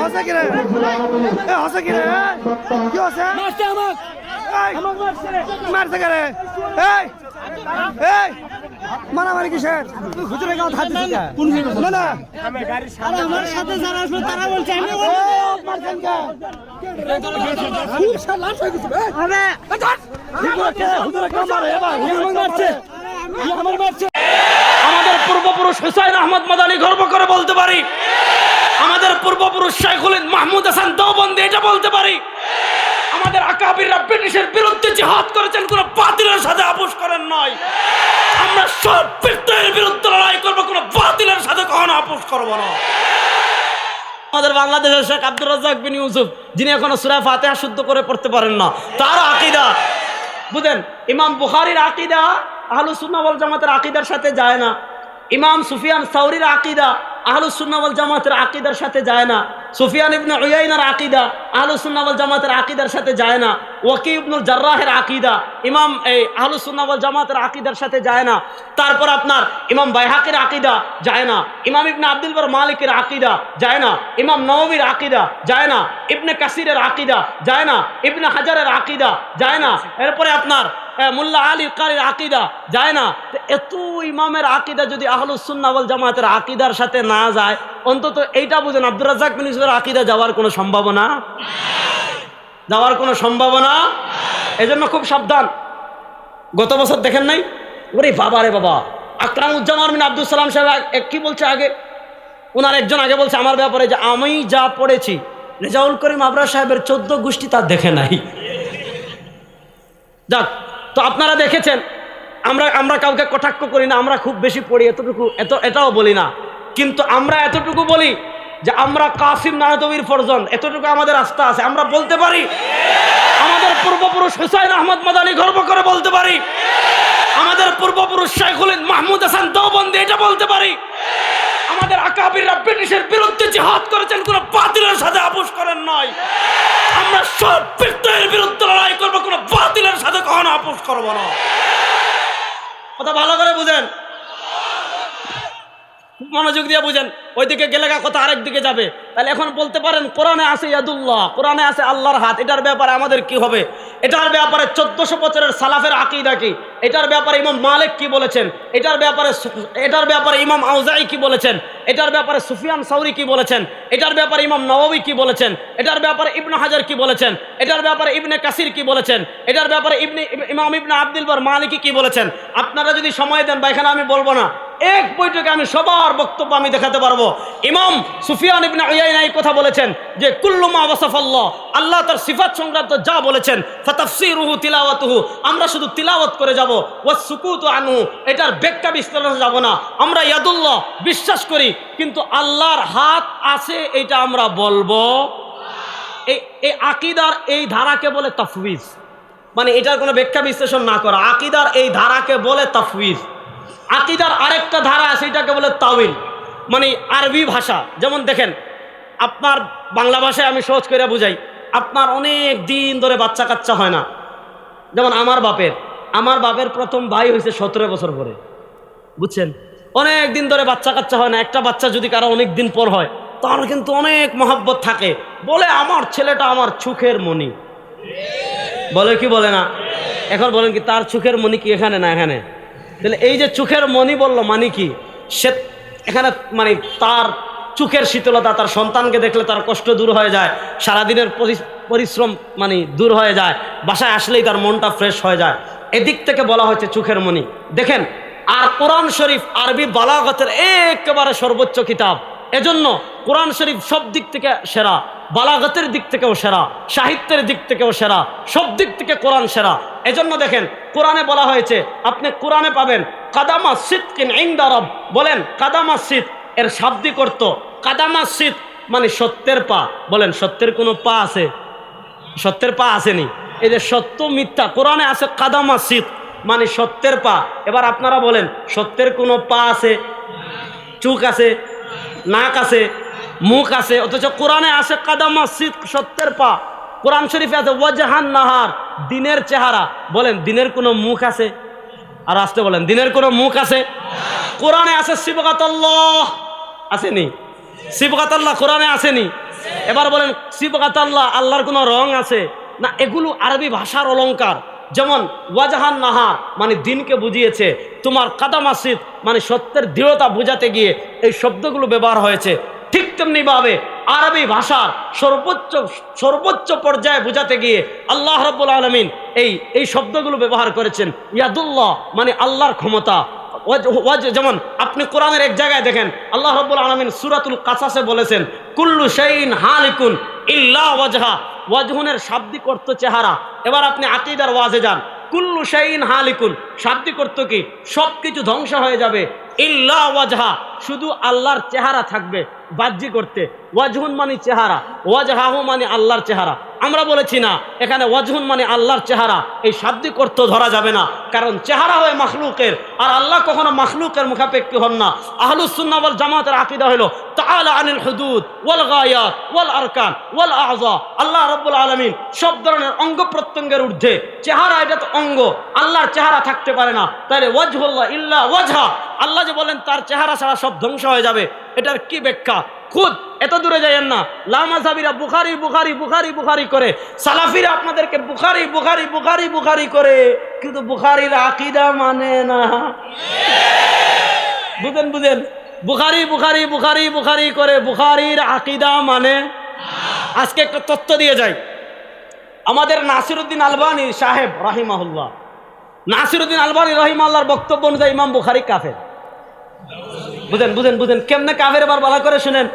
হসে কি রে হসে কি মারামারি কিসের হুজুরে গাও থাকতে আমার সাথে যারা তারা বলছে আমি? আমার মারছে পূর্বপুরুষ হুসাইন আহমদ মাদানি গর্ব করে বলতে পারি। আমাদের পূর্বপুরুষ শাইখুল হিন্দ মাহমুদ হাসান দেওবন্দি, এটা বলতে পারি। আমাদের আকাবিররা ব্রিটিশের বিরুদ্ধে জিহাদ করেছেন, কোনো বাতিলের সাথে আপোষ করেন নয় আমরা সব বিদ্রোহের বিরুদ্ধে লড়াই করব, কোনো বাতিলের সাথে কখনো আপোষ করব না। আমাদের বাংলাদেশের শেখ আব্দুর রাজ্জাক বিন ইউসুফ, যিনি এখনও সুরা ফাতেহা শুদ্ধ করে পড়তে পারেন না, তার আকিদা, বুঝেন, ইমাম বুখারির আকিদা আহলু সুন্নাওয়াল জামাতের আকিদার সাথে যায় না। ইমাম সুফিয়ান সাউরির আকিদা আহলু সুন্নাওয়াল জামাতের আকিদার সাথে যায় না। সুফিয়ান ইবনে উয়াইনার আকিদা আহলু সুন্নাওয়াল জামাতের আকিদার সাথে যায় না। ওয়াকি ইবনুল জার্রাহের আকিদা, ইমাম এই আহলু সুন্নাওয়াল জামাতের আকিদার সাথে যায় না। তারপর আপনার ইমাম বাইহাকের আকিদা যায় না। ইমাম ইবনে আব্দুল বার মালিকের আকিদা যায় না। ইমাম নবীর আকিদা যায় না। ইবনে কাসিরের আকিদা যায় না। ইবনে হাজারের আকিদা যায় না। এরপরে আপনার মোল্লা আলী কারির আকিদা, যায় না? এত ইমামের আকিদা যদি আহলুস সুন্নাওয়াল জামাতের আকিদার সাথে না যায়, অন্তত এইটা বুঝেন আব্দুর রাজ্জাক বিন ইউসুফের আকিদা যাওয়ার কোনো সম্ভাবনা? যাওয়ার কোনো সম্ভাবনা? এজন্য খুব সাবধান। গত বছর দেখেন নাই? ওরে বাবা রে বাবা। আকরাম আকরামুজ্জামান বিন আব্দুল সালাম সাহেব কি বলছে আগে? ওনার একজন আগে বলছে আমার ব্যাপারে যে আমি যা পড়েছি, রেজাউল করিম আবরার সাহেবের চোদ্দ গোষ্ঠী তার দেখে নাই। যাক তো আপনারা দেখেছেন, আমরা আমরা কাউকে কটাক্ষ করি না, আমরা খুব বেশি পড়ি এতটুকু, এত, এটাও বলি না। কিন্তু আমরা এতটুকু বলি যে আমরা কাসিম নানতবির ফরজন, এতটুকু আমাদের আস্থা আছে, আমরা বলতে পারি। আমাদের পূর্বপুরুষ হুসাইন আহমদ মাদানি গর্ব করে বলতে পারি। আমাদের পূর্বপুরুষ শাইখুল মাহমুদ হাসান দেওবন্দি এটা বলতে পারি। আমাদের আকাবিররা ব্রিটিশের বিরুদ্ধে জিহাদ করেছেন, কোনো বাতিলের সাথে আপোষ করেন নয় আমরা সব বিদ্রোহের বিরুদ্ধে আপোষ করব না কথা ভালো করে বুঝেন। মনোযোগ দিয়ে বুঝেন। ওইদিকে গেলে কথা আরেক দিকে যাবে। তাহলে এখন বলতে পারেন, কোরআনে আছে ইয়াদুল্লাহ, কোরআনে আছে আল্লাহর হাত। এটার ব্যাপারে আমাদের কি হবে? এটার ব্যাপারে চোদ্দশো বছরের সালাফের আকিদা কি? এটার ব্যাপারে ইমাম মালিক কি বলেছেন? এটার ব্যাপারে এটার ব্যাপারে ইমাম আউজাই কি বলেছেন? এটার ব্যাপারে সুফিয়ান সাউরি কি বলেছেন? এটার ব্যাপারে ইমাম নবাবি কি বলেছেন? এটার ব্যাপারে ইবনে হাজার কি বলেছেন? এটার ব্যাপারে ইবনে কাসির কি বলেছেন? এটার ব্যাপারে ইবনে ইমাম ইবনে আব্দুল বার মালিকি কি বলেছেন? আপনারা যদি সময় দেন বা এখানে আমি বলব না। এক বৈঠকে আমি সবার বক্তব্য আমি দেখাতে পারব। ইমাম সুফিয়ান ইবনে এই কথা বলেছেন যে কুল্লুমা ওয়াসাফাল্লাহ আল্লাহ। তার সিফাত সংক্রান্ত যা বলেছেন, ফাতাফসিরুহু তিলাওয়াতুহু। আমরা শুধু তিলাওয়াত করে যাব ওয়াস সুকুতু আনহু। এটার ব্যাখ্যা বিস্তারিত যাব না। আমরা ইয়াদুল্লাহ, বিশ্বাস করি, কিন্তু আল্লাহর হাত আছে এটা আমরা বলব। এই আকিদার এই ধারাকে বলে তাফউইজ মানে এটার কোনো ব্যাখ্যা বিশ্লেষণ না করা। আকিদার এই ধারাকে বলে তাফউইজ আকিদার আরেকটা ধারা আছে এটাকে বলে তাওইল মানে আরবি ভাষা। যেমন দেখেন, আপনার বাংলা ভাষায় আমি সহজ করে বুঝাই, আপনার অনেক দিন ধরে বাচ্চা কাচ্চা হয় না। যেমন আমার বাপের আমার বাপের প্রথম ভাই হয়েছে সতেরো বছর পরে। বুঝছেন? অনেক দিন ধরে বাচ্চা কাচ্চা হয় না, একটা বাচ্চা যদি কারও অনেক দিন পর হয়, তার কিন্তু অনেক মহাব্বত থাকে। বলে আমার ছেলেটা আমার চোখের মণি। বলে কি বলে না? এখন বলেন কি, তার চোখের মণি কি এখানে না এখানে? তাহলে এই যে চোখের মণি বলল মানে কি? সে এখানে মানে তার চোখের শীতলতা, তার সন্তানকে দেখলে তার কষ্ট দূর হয়ে যায়, সারাদিনের পরি- পরিশ্রম মানে দূর হয়ে যায়, বাসায় আসলেই তার মনটা ফ্রেশ হয়ে যায়। এদিক থেকে বলা হয়েছে চোখের মণি। দেখেন, আর কোরআন শরীফ আরবি বালাগতের একেবারে সর্বোচ্চ কিতাব। এজন্য কোরআন শরীফ সব দিক থেকে সেরা, বালাগতের দিক থেকেও সেরা, সাহিত্যের দিক থেকেও সেরা, সব দিক থেকে কোরআন সেরা। এজন্য দেখেন, কোরআনে বলা হয়েছে, আপনি কোরআনে পাবেন, কাদামা সিদ কিন ইন্দারব বলেন, কাদামা সিদ, এর শাব্দিক অর্থ, কাদামা সিদ মানে সত্যের পা। বলেন, সত্যের কোনো পা আছে? সত্যের পা আসেনি। এই যে সত্য মিথ্যা, কোরআনে আছে কাদামা শীত মানে সত্যের পা। এবার আপনারা বলেন, সত্যের কোনো পা আছে? চুক আছে? নাক আছে? মুখ আছে? অথচ কোরআনে আছে কাদামা শীত সত্যের পা। কোরআন শরীফে আছে, ওয়াজাহান নাহার। দিনের চেহারা, বলেন, দিনের কোনো মুখ আছে? আর আসতে বলেন, দিনের কোনো মুখ আছে? কোরআনে আছে শিবকাতাল্লাহ আসেনি? শিবকাতাল্লাহ কোরআনে আসেনি? এবার বলেন শিবকাতাল্লাহ আল্লাহর কোনো রং আছে? না, এগুলো আরবি ভাষার অলঙ্কার যেমন, ওয়াজাহান নাহা মানে দিনকে বুঝিয়েছে। তোমার কাদামাসিদ মানে সত্যের দৃঢ়তা বোঝাতে গিয়ে এই শব্দগুলো ব্যবহার হয়েছে। ঠিক তেমনিভাবে আরবি ভাষার সর্বোচ্চ সর্বোচ্চ পর্যায়ে বোঝাতে গিয়ে আল্লাহ রব্বুল আলমিন এই এই শব্দগুলো ব্যবহার করেছেন। ইয়াদুল্লাহ মানে আল্লাহর ক্ষমতা। যেমন আপনি কোরআনের এক জায়গায় দেখেন, আল্লাহ রব্বুল আলমিন সুরাতুল কাসাসে বলেছেন, কুল্লু শাইন হালিকুন ইল্লা ওয়াজহা। ওয়াজহুনের শাব্দিক অর্থ চেহারা। এবার আপনি আকিদার ওয়াজে যান। কুল্লু শাইন হালিকুন। শাব্দিক অর্থ কি? সব কিছু ধ্বংস হয়ে যাবে। ইল্লা ওয়াজহা। শুধু আল্লাহর চেহারা থাকবে। বাহ্যি করতে। ওয়াজহুন মানে চেহারা, ওয়াজহাহু মানে আল্লাহর চেহারা। আমরা বলেছি না, এখানে ওয়াজহুন মানে আল্লাহর চেহারা। এই শাব্দিক অর্থ ধরা যাবে না, কারণ চেহারা হয় মাখলুকের, আর আল্লাহ কখনো মাখলুকের মুখাপেক্ষি হন না। আহলুসুন্না ওয়াল জামাতের আকিদা হলো, তাআলা আনিল হুদুদ, ওয়াল গায়াত, ওয়াল আরকান, ওয়াল আযা। আল্লাহ রাব্বুল আলামিন সব ধরনের অঙ্গ প্রত্যঙ্গের ঊর্ধ্বে, চেহারা এটা তো অঙ্গ, আল্লাহর চেহারা থাকতে পারে না। তাহলে ওয়াজহুল্লাহ ইল্লা ওয়াজহা। আল্লাহ যে বলেন, তার চেহারা ছাড়া সব ধ্বংস হয়ে যাবে। এটার কি ব্যাখ্যা? খুদ, এত দূরে যাইয়েন না। লামা সাবিরা বুখারি বুখারি বুখারি বুখারি করে। সালাফিরা আপনাদেরকে বুখারি বুখারি বুখারি বুখারি করে। কিন্তু বুখারির আকিদা মানে না। বুঝেন বুঝেন? বুখারি বুখারি বুখারি বুখারি করে বুখারির আকিদা মানে আজকে একটা তথ্য দিয়ে যাই। আমাদের নাসিরুদ্দিন আলবানী সাহেব, রাহিমাহুল্লাহ। নাসিরুদ্দিন আলবানী রহিমাল্লাহর বক্তব্য অনুযায়ী ইমাম বুখারি কাফের। বুঝেন বুঝেন বুঝেন, কেমনে কাফের এবার বলা করে শুনেন?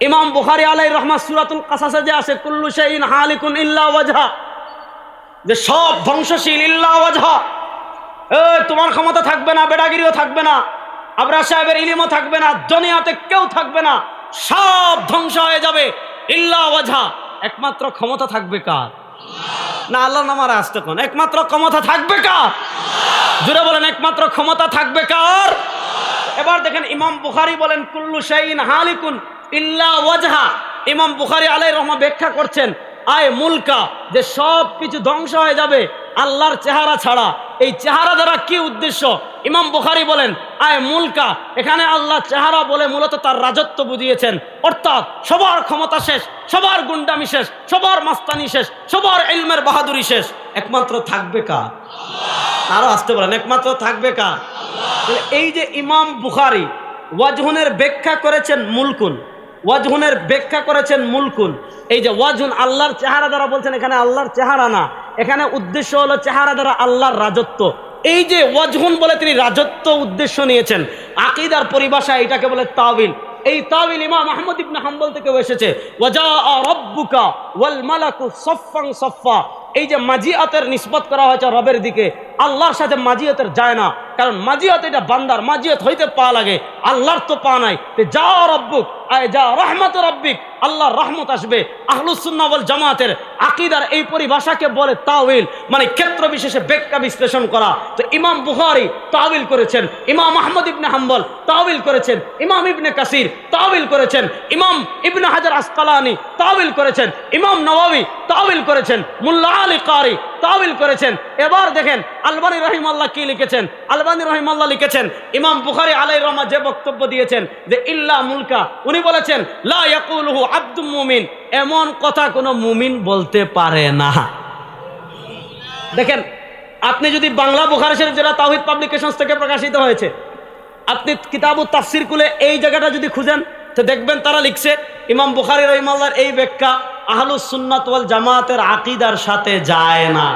ইমাম বুখারি আলাই রহমান সুরাতুল কাসাসে যে আছে, কুল্লু শাইইন হালিকুন ইল্লা ওয়াজহা। যে সব ধ্বংসশীল ইল্লা ওয়াজহা। এ, তোমার ক্ষমতা থাকবে না, বেড়াগিরিও থাকবে না আবরা সাহেবের ইলিমও থাকবে না, দুনিয়াতে কেউ থাকবে না, সব ধ্বংস হয়ে যাবে, ইল্লা ওয়াজহা। একমাত্র ক্ষমতা থাকবে কার? না, আল্লাহ নামার আসতে কোন। একমাত্র ক্ষমতা থাকবে কার? জুড়ে বলেন, একমাত্র ক্ষমতা থাকবে কার? এবার দেখেন ইমাম বুখারি বলেন, কুল্লু শাইন হালিকুন ইল্লা ওয়াজহা। ইমাম বুখারি আলাই রহমা ব্যাখ্যা করছেন, আয় মুলকা, যে সব কিছু ধ্বংস হয়ে যাবে আল্লাহর চেহারা ছাড়া। এই চেহারা দ্বারা কি উদ্দেশ্য? ইমাম বুখারি বলেন, আয় মুলকা, এখানে আল্লাহ চেহারা বলে মূলত তার রাজত্ব বুঝিয়েছেন। অর্থাৎ সবার ক্ষমতা শেষ, সবার গুন্ডামি শেষ, সবার মাস্তানি শেষ, সবার ইলমের বাহাদুরি শেষ। একমাত্র থাকবে কার? আরও আসতে বলেন, একমাত্র থাকবে তাহলে এই যে ইমাম বুখারি, ওয়াজহুনের ব্যাখ্যা করেছেন মুলকুন ওয়াজহুনের ব্যাখ্যা করেছেন মুলকুন এই যে ওয়াজহুন আল্লাহর চেহারা দ্বারা বলছেন, এখানে আল্লাহর চেহারা না, এখানে উদ্দেশ্য হলো চেহারা দ্বারা আল্লাহর রাজত্ব। এই যে ওয়াজহুন বলে তিনি রাজত্ব উদ্দেশ্য নিয়েছেন, আকিদার পরিভাষা এটাকে বলে তাবিল এই তাবিল ইমাম আহমদ ইবনে হাম্বল থেকে এসেছে ওয়াজা রব্বুকা ওয়াল মালাকু সফফাং সফফা। এই যে মাজিয়াতের নিসবত করা হয়েছে রবের দিকে আল্লাহর সাথে মাজিয়াতের যায় না। কারণ মাজিয়াত এটা বান্দার, মাজিয়াত হইতে পা লাগে, আল্লাহর তো পা নাই। যা রব্বুক, আয় যা রহমত রব্বিক, আল্লাহর রহমত আসবে। আহলুসুন্নাবল জামাতের আকিদার এই পরিভাষাকে বলে তাওইল মানে ক্ষেত্র বিশেষে ব্যাখ্যা বিশ্লেষণ করা। তো ইমাম বুখারি তাওইল করেছেন, ইমাম আহমদ ইবনে হাম্বল তাওইল করেছেন, ইমাম ইবনে কাসির তাওইল করেছেন, ইমাম ইবনে হাজার আসকালানি তাওইল করেছেন, ইমাম নওয়াবি তাওইল করেছেন, মুল্লা আলী কারি তাওইল করেছেন। এবার দেখেন, আলবানী রহিমাল্লাহ কি লিখেছেন? আলবানী রহিমাল্লাহ লিখেছেন, ইমাম বুখারি আলাই রহমা যে বক্তব্য দিয়েছেন যে, ইল্লা মুলকা উনি বলেছেন, লা ইয়াকুলুহু আব্দুল মুমিন এমন কথা কোনো মুমিন বলতে পারে না। দেখেন, আপনি যদি বাংলা বুখারি শরীফ যেটা তাওহিদ পাবলিকেশনস থেকে প্রকাশিত হয়েছে, আপনি কিতাবু তাফসির কুলে এই জায়গাটা যদি খুঁজেন, তো দেখবেন তারা লিখছে, ইমাম বুখারি রহিমাল্লার এই ব্যাখ্যা আহলুস সুন্নাত ওয়াল জামাতের আকিদার সাথে যায় না।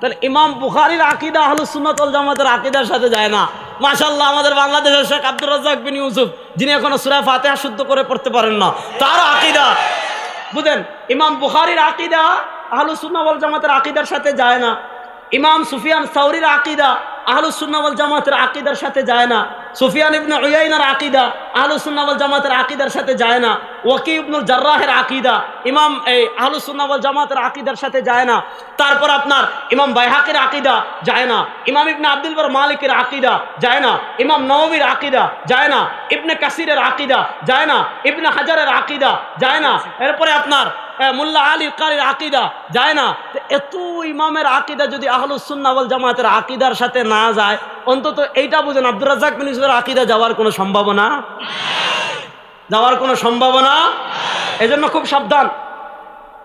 তাহলে ইমাম বুখারির আকিদা আহলুস সুন্নাত ওয়াল জামাতের আকিদার সাথে যায় না। মাশাল্লাহ আমাদের বাংলাদেশের শেখ আব্দুর রাজ্জাক বিন ইউসুফ, যিনি এখনও সূরা ফাতিহা শুদ্ধ করে পড়তে পারেন না, তার আকিদা। বুঝেন, ইমাম বুখারির আকিদা আহলুস সুন্নাত ওয়াল জামাতের আকিদার সাথে যায় না। ইমাম সুফিয়ান সাউরির আকিদা আহলুস সুন্নাত ওয়াল জামাতের আকিদার সাথে যায় না। সুফিয়ান ইবনে উয়াইনার আকিদা আহলুস সুন্নাত ওয়াল জামাতের আকিদার সাথে যায় না। ওয়াকি ইবনুল জার্রাহের আকিদা। ইমাম, এই আহলুসুন্নাবল জামাতের আকিদার সাথে যায় না। তারপর আপনার ইমাম বাইহাকের আকিদা যায় না। ইমাম ইবনে আব্দুল বার মালিকের আকিদা যায় না। ইমাম নবীর আকিদা যায় না। ইবনে কাসিরের আকিদা যায় না। ইবনে হাজারের আকিদা যায় না। এরপরে আপনার মোল্লা আলী কারির আকিদা যায় না। এত ইমামের আকিদা যদি আহলুসুন্নাবল জামাতের আকিদার সাথে না যায়, অন্তত এইটা বুঝেন, আব্দুর রাজাক ইউসুফের আকিদা যাওয়ার কোনো সম্ভাবনা? যাওয়ার কোনো সম্ভাবনা? এজন্য খুব সাবধান।